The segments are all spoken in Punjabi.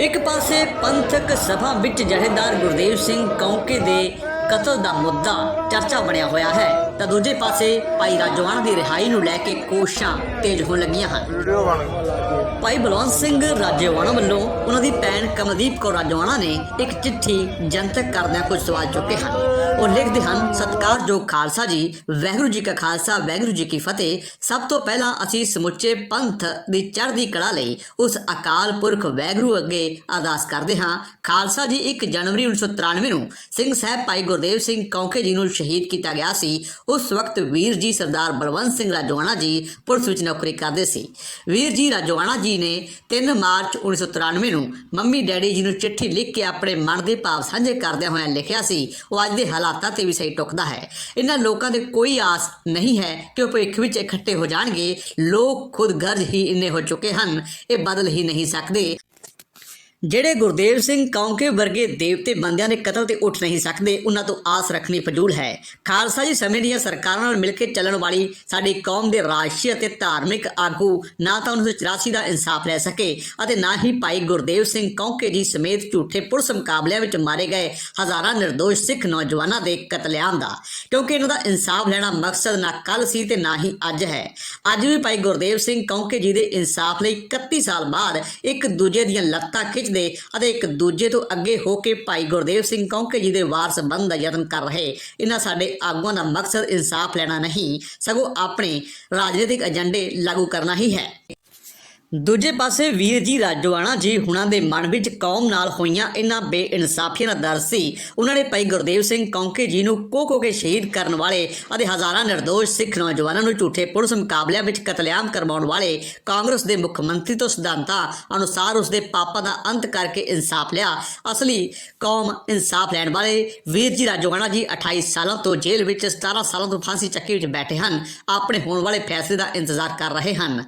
ਇੱਕ ਪਾਸੇ ਪੰਥਕ ਸਭਾ ਵਿੱਚ ਜਥੇਦਾਰ ਗੁਰਦੇਵ ਸਿੰਘ ਕੌਂਕੇ ਦੇ ਕਤਲ ਦਾ ਮੁੱਦਾ ਚਰਚਾ ਬਣਿਆ ਹੋਇਆ ਹੈ। ਤਾਂ ਦੂਜੇ ਪਾਸੇ ਭਾਈ ਰਾਜਵਾਨ ਦੀ ਰਿਹਾਈ ਨੂੰ ਲੈ ਕੇ ਕੋਸ਼ਾਂ ਤੇਜ਼ ਹੋਣ ਲੱਗੀਆਂ ਹਨ। ਭਾਈ ਬਲਵੰਤ ਸਿੰਘ ਰਾਜੇਵਾਣਾ ਵੱਲੋਂ ਉਹਨਾਂ ਦੀ ਭੈਣ ਕਮਲਦੀਪ ਕੌਰ ਰਾਜੇਵਾਣਾ ਨੇ ਇੱਕ ਚਿੱਠੀ ਜਨਤਕ ਕਰਦਿਆਂ ਕੁਝ ਸਵਾਲ ਚੁੱਕੇ ਹਨ। ਉਹ ਲਿਖਦੇ ਹਨ ਸਤਿਕਾਰਯੋਗ ਖਾਲਸਾ ਜੀ ਵਾਹਿਗੁਰੂ ਜੀ ਕਾ ਖਾਲਸਾ ਵਾਹਿਗੁਰੂ ਜੀ ਕੀ ਫਤਿਹ। ਸਭ ਤੋਂ ਪਹਿਲਾਂ ਅਸੀਂ ਸਮੁੱਚੇ ਪੰਥ ਦੀ ਚੜ੍ਹਦੀ ਕਲਾ ਲਈ ਉਸ ਅਕਾਲ ਪੁਰਖ ਵਾਹਿਗੁਰੂ ਅੱਗੇ ਅਰਦਾਸ ਕਰਦੇ ਹਾਂ। ਖਾਲਸਾ ਜੀ 1 ਜਨਵਰੀ 1993 ਨੂੰ ਸਿੰਘ ਸਾਹਿਬ ਭਾਈ ਗੁਰਦੇਵ ਸਿੰਘ ਕੌਂਕੇ ਜੀ ਨੂੰ ਸ਼ਹੀਦ ਕੀਤਾ ਗਿਆ ਸੀ। ਉਸ ਵਕਤ ਵੀਰ ਜੀ ਸਰਦਾਰ ਬਲਵੰਤ ਸਿੰਘ ਰਾਜਵਾਣਾ ਜੀ ਪੁਲਿਸ ਵਿੱਚ ਨੌਕਰੀ ਕਰਦੇ ਸੀ ਵੀਰ ਜੀ ਰਾਜਵਾਣਾ ਜੀ ਨੇ 3 ਮਾਰਚ 1993 ਨੂੰ ਮੰਮੀ ਡੈਡੀ ਜੀ ਨੂੰ ਚਿੱਠੀ ਲਿਖ ਕੇ ਆਪਣੇ ਮਨ ਦੇ ਭਾਵ ਸਾਂਝੇ ਕਰਦਿਆਂ ਹੋਇਆਂ ਲਿਖਿਆ ਸੀ ਉਹ ਅੱਜ ਦੇ ਹਾਲਾਤਾਂ ਤੇ ਵੀ ਸਹੀ ਟੁਕਦਾ ਹੈ ਇਹਨਾਂ ਲੋਕਾਂ ਦੇ ਕੋਈ ਆਸ ਨਹੀਂ ਹੈ ਕਿ ਉਹ ਭਵਿੱਖ ਵਿੱਚ ਇਕੱਠੇ ਹੋ ਜਾਣਗੇ ਲੋਕ ਖੁਦ ਗਰਜ ਹੀ ਇੰਨੇ ਹੋ ਚੁੱਕੇ ਹਨ ਇਹ ਬਦਲ ਹੀ ਨਹੀਂ ਸਕਦੇ ਜਿਹੜੇ ਗੁਰਦੇਵ ਸਿੰਘ ਕੌਂਕੇ ਵਰਗੇ ਦੇਵਤੇ ਬੰਦਿਆਂ ਦੇ ਕਤਲ ਤੇ ਉੱਠ ਨਹੀਂ ਸਕਦੇ, ਉਹਨਾਂ ਤੋਂ ਆਸ ਰੱਖਣੀ ਫਜ਼ੂਲ ਹੈ। ਖਾਲਸਾ ਜੀ, ਸਮੇਂ ਦੀਆਂ ਸਰਕਾਰਾਂ ਨਾਲ ਮਿਲ ਕੇ ਚੱਲਣ ਵਾਲੀ ਸਾਡੀ ਕੌਮ ਦੇ ਰਾਜਸੀ ਅਤੇ ਧਾਰਮਿਕ ਆਗੂ ਨਾ ਤਾਂ 1984 ਦਾ ਇਨਸਾਫ ਲੈ ਸਕੇ ਅਤੇ ਨਾ ਹੀ ਭਾਈ ਗੁਰਦੇਵ ਸਿੰਘ ਕੌਂਕੇ ਜੀ ਸਮੇਤ ਝੂਠੇ ਪੁਲਿਸ ਮੁਕਾਬਲਿਆਂ ਵਿੱਚ ਮਾਰੇ ਗਏ ਹਜ਼ਾਰਾਂ ਨਿਰਦੋਸ਼ ਸਿੱਖ ਨੌਜਵਾਨਾਂ ਦੇ ਕਤਲੇਆਮ ਦਾ। ਕਿਉਂਕਿ ਇਹਨਾਂ ਦਾ ਇਨਸਾਫ ਲੈਣਾ ਮਕਸਦ ਨਾ ਕੱਲ ਸੀ ਤੇ ਨਾ ਹੀ ਅੱਜ ਹੈ। ਅੱਜ ਵੀ ਭਾਈ ਗੁਰਦੇਵ ਸਿੰਘ ਕੌਂਕੇ ਜੀ ਦੇ ਇਨਸਾਫ ਲਈ 31 ਸਾਲ ਬਾਅਦ ਇੱਕ ਦੂਜੇ ਦੀਆਂ ਲੱਤਾਂ ਖਿੱਚ ਖਿੱਚਦੇ ਅਤੇ ਇੱਕ ਦੂਜੇ ਤੋਂ ਅੱਗੇ ਹੋ ਕੇ ਭਾਈ ਗੁਰਦੇਵ ਸਿੰਘ ਕੌਂਕੇ ਜੀ ਦੇ ਵਾਰਸ ਬਣਨ ਦਾ ਯਤਨ ਕਰ ਰਹੇ। ਇਹਨਾਂ ਸਾਡੇ ਆਗੂਆਂ ਦਾ ਮਕਸਦ ਇਨਸਾਫ ਲੈਣਾ ਨਹੀਂ, ਸਗੋਂ ਆਪਣੇ ਰਾਜਨੀਤਿਕ ਏਜੰਡੇ ਲਾਗੂ ਕਰਨਾ ਹੀ ਹੈ। ਦੂਜੇ ਪਾਸੇ ਵੀਰ ਜੀ ਰਾਜਵਾਣਾ ਜੀ ਹੁਣਾਂ ਦੇ ਮਨ ਵਿੱਚ ਕੌਮ ਨਾਲ ਹੋਈਆਂ ਇਹਨਾਂ ਬੇਇਨਸਾਫੀਆਂ ਦਾ ਦਰ ਸੀ। ਉਹਨਾਂ ਨੇ ਭਾਈ ਗੁਰਦੇਵ ਸਿੰਘ ਕੌਂਕੇ ਜੀ ਨੂੰ ਕੋ ਕੋ ਕੇ ਸ਼ਹੀਦ ਕਰਨ ਵਾਲੇ ਅਤੇ ਹਜ਼ਾਰਾਂ ਨਿਰਦੋਸ਼ ਸਿੱਖ ਨੌਜਵਾਨਾਂ ਨੂੰ ਝੂਠੇ ਪੁਲਿਸ ਮੁਕਾਬਲਿਆਂ ਵਿੱਚ ਕਤਲੇਆਮ ਕਰਵਾਉਣ ਵਾਲੇ ਕਾਂਗਰਸ ਦੇ ਮੁੱਖ ਮੰਤਰੀ ਤੋਂ ਸਿਧਾਂਤਾਂ ਅਨੁਸਾਰ ਉਸ ਦੇ ਪਾਪਾਂ ਦਾ ਅੰਤ ਕਰਕੇ ਇਨਸਾਫ ਲਿਆ। ਅਸਲੀ ਕੌਮ ਇਨਸਾਫ ਲੈਣ ਵਾਲੇ ਵੀਰ ਜੀ ਰਾਜਵਾਣਾ ਜੀ 28 ਸਾਲਾਂ ਤੋਂ ਜੇਲ੍ਹ ਵਿੱਚ 17 ਸਾਲਾਂ ਤੋਂ ਫਾਂਸੀ ਚੱਕੀ ਵਿੱਚ ਬੈਠੇ ਹਨ। ਆਪਣੇ ਹੋਣ ਵਾਲੇ ਫੈਸਲੇ ਦਾ ਇੰਤਜ਼ਾਰ ਕਰ ਰਹੇ ਹਨ।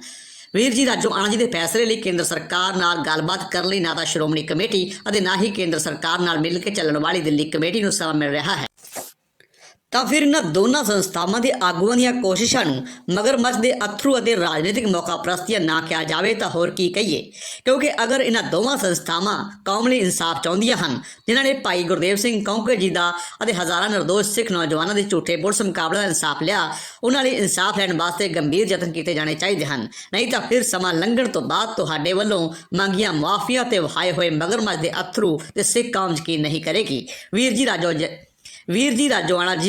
ਵੀਰ ਜੀ ਰਾਜੋ ਆਣਾ ਜੀ ਦੇ ਫੈਸਲੇ ਲਈ ਕੇਂਦਰ ਸਰਕਾਰ ਨਾਲ ਗੱਲਬਾਤ ਕਰਨ ਲਈ ਨਾ ਤਾਂ ਸ਼੍ਰੋਮਣੀ ਕਮੇਟੀ ਅਤੇ ਨਾ ਹੀ ਕੇਂਦਰ ਸਰਕਾਰ ਨਾਲ ਮਿਲ ਕੇ ਚੱਲਣ ਵਾਲੀ ਦਿੱਲੀ ਕਮੇਟੀ ਨੂੰ ਸਮਾਂ ਮਿਲ ਰਿਹਾ ਹੈ। ਤਾਂ ਫਿਰ ਇਹਨਾਂ ਦੋਨਾਂ ਸੰਸਥਾਵਾਂ ਦੇ ਆਗੂਆਂ ਦੀਆਂ ਕੋਸ਼ਿਸ਼ਾਂ ਨੂੰ ਮਗਰਮੱਛ ਦੇ ਅਥਰੂ ਅਤੇ ਰਾਜਨੀਤਿਕ ਮੌਕਾਪ੍ਰਸਤੀਆਂ ਨਾ ਕਿਹਾ ਜਾਵੇ ਤਾਂ ਹੋਰ ਕੀ ਕਹੀਏ? ਕਿਉਂਕਿ ਅਗਰ ਇਹਨਾਂ ਦੋਵਾਂ ਸੰਸਥਾਵਾਂ ਕੌਮ ਲਈ ਇਨਸਾਫ ਚਾਹੁੰਦੀਆਂ ਹਨ, ਜਿਨ੍ਹਾਂ ਨੇ ਭਾਈ ਗੁਰਦੇਵ ਸਿੰਘ ਕੌਂਕੇ ਜੀ ਦਾ ਅਤੇ ਹਜ਼ਾਰਾਂ ਨਿਰਦੋਸ਼ ਸਿੱਖ ਨੌਜਵਾਨਾਂ ਦੇ ਝੂਠੇ ਪੁਲਿਸ ਮੁਕਾਬਲੇ ਦਾ ਇਨਸਾਫ ਲਿਆ, ਉਹਨਾਂ ਲਈ ਇਨਸਾਫ ਲੈਣ ਵਾਸਤੇ ਗੰਭੀਰ ਯਤਨ ਕੀਤੇ ਜਾਣੇ ਚਾਹੀਦੇ ਹਨ। ਨਹੀਂ ਤਾਂ ਫਿਰ ਸਮਾਂ ਲੰਘਣ ਤੋਂ ਬਾਅਦ ਤੁਹਾਡੇ ਵੱਲੋਂ ਮੰਗੀਆਂ ਮਾਫੀਆਂ ਤੇ ਵਹਾਏ ਹੋਏ ਮਗਰਮੱਛ ਦੇ ਅਥਰੂ ਤੇ ਸਿੱਖ ਕੌਮ ਯਕੀਨ ਨਹੀਂ ਕਰੇਗੀ। ਵੀਰ ਜੀ ਰਾਜੋ ਵੀਰ ਜੀ ਰਾਜੋਆਣਾ ਜੀ